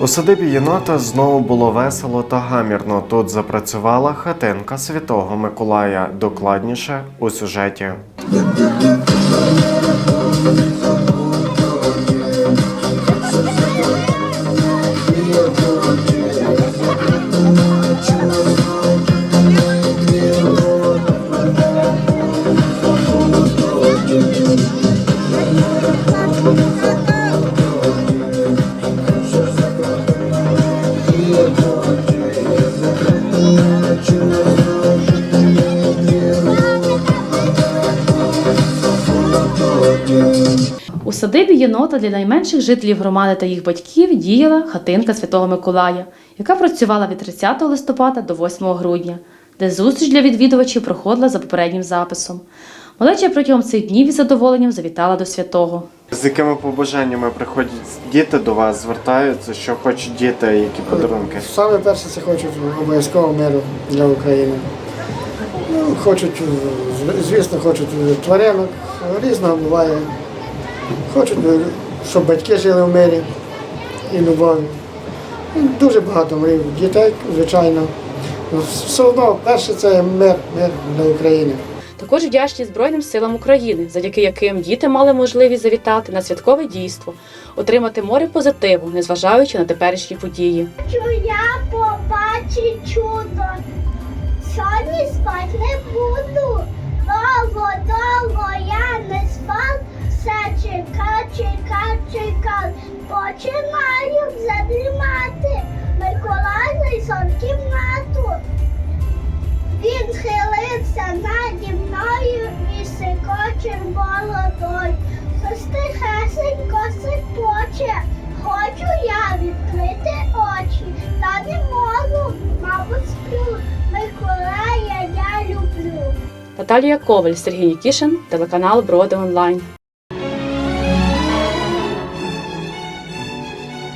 У садибі єнота знову було весело та гамірно. Тут запрацювала хатинка Святого Миколая. Докладніше у сюжеті. У садибі єнота для найменших жителів громади та їх батьків діяла хатинка Святого Миколая, яка працювала від 30 листопада до 8 грудня, де зустріч для відвідувачів проходила за попереднім записом. Малеча протягом цих днів із задоволенням завітала до святого. З якими побажаннями приходять діти до вас, звертаються, що хочуть діти, які подарунки? Саме перше це хочуть обов'язково миру для України. Ну, хочуть, звісно, хочуть тваринок, різного буває. Хочуть, щоб батьки жили в мирі і любові. Дуже багато моїх дітей, звичайно. Ну, Все одно перше це мир, мир для України. Також вдячні Збройним силам України, завдяки яким діти мали можливість завітати на святкове дійство, отримати море позитиву, незважаючи на теперішні події. Хочу я побачить чудо. Сьогодні спать чекав. Починаю задрімати. Миколай зайшов в кімнату. Він схилився наді мною і сикоче молодой. Щось тихесенько сипоче. Хочу я відкрити очі, та не можу, мабуть, сплю. Миколая я люблю. Наталія Коваль, Сергій Нікішин, телеканал Броди Онлайн.